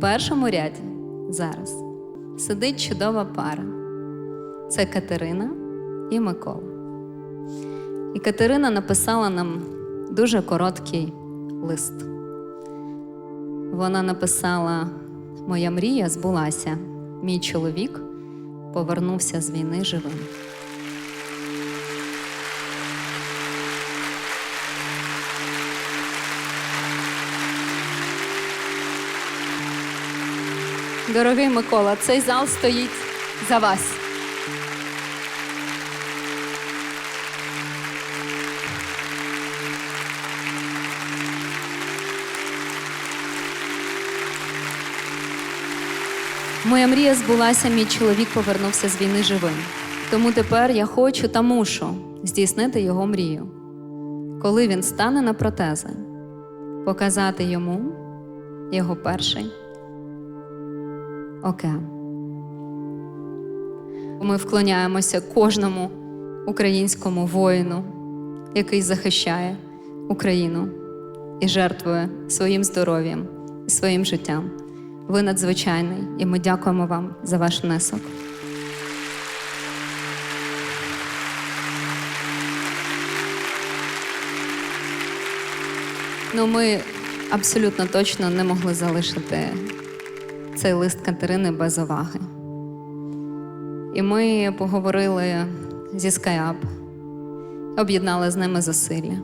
В першому ряді зараз сидить чудова пара. Це Катерина і Микола. І Катерина написала нам дуже короткий лист. Вона написала: Моя мрія збулася. Мій чоловік повернувся з війни живим. Дорогий Микола, цей зал стоїть за вас. Моя мрія збулася, мій чоловік повернувся з війни живим. Тому тепер я хочу та мушу здійснити його мрію. Коли він стане на протези, показати йому його перший океан. Ми вклоняємося кожному українському воїну, який захищає Україну і жертвує своїм здоров'ям і своїм життям. Ви надзвичайний, і ми дякуємо вам за ваш внесок. Ну, ми абсолютно точно не могли залишити цей лист Катерини без уваги. І ми поговорили зі Скайап, об'єднали з ними зусилля.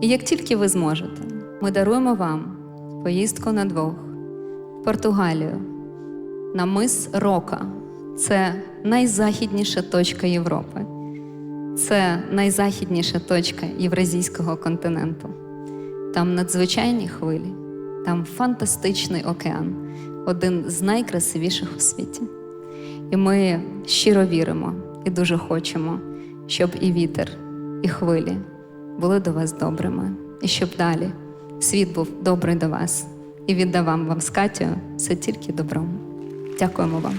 І як тільки ви зможете, ми даруємо вам поїздку на двох в Португалію на мис Рока. Це найзахідніша точка Європи. Це найзахідніша точка Євразійського континенту. Там надзвичайні хвилі, там фантастичний океан, один з найкрасивіших у світі. І ми щиро віримо і дуже хочемо, щоб і вітер, і хвилі були до вас добрими, і щоб далі світ був добрий до вас і віддавам вам з Катю все тільки добром. Дякуємо вам.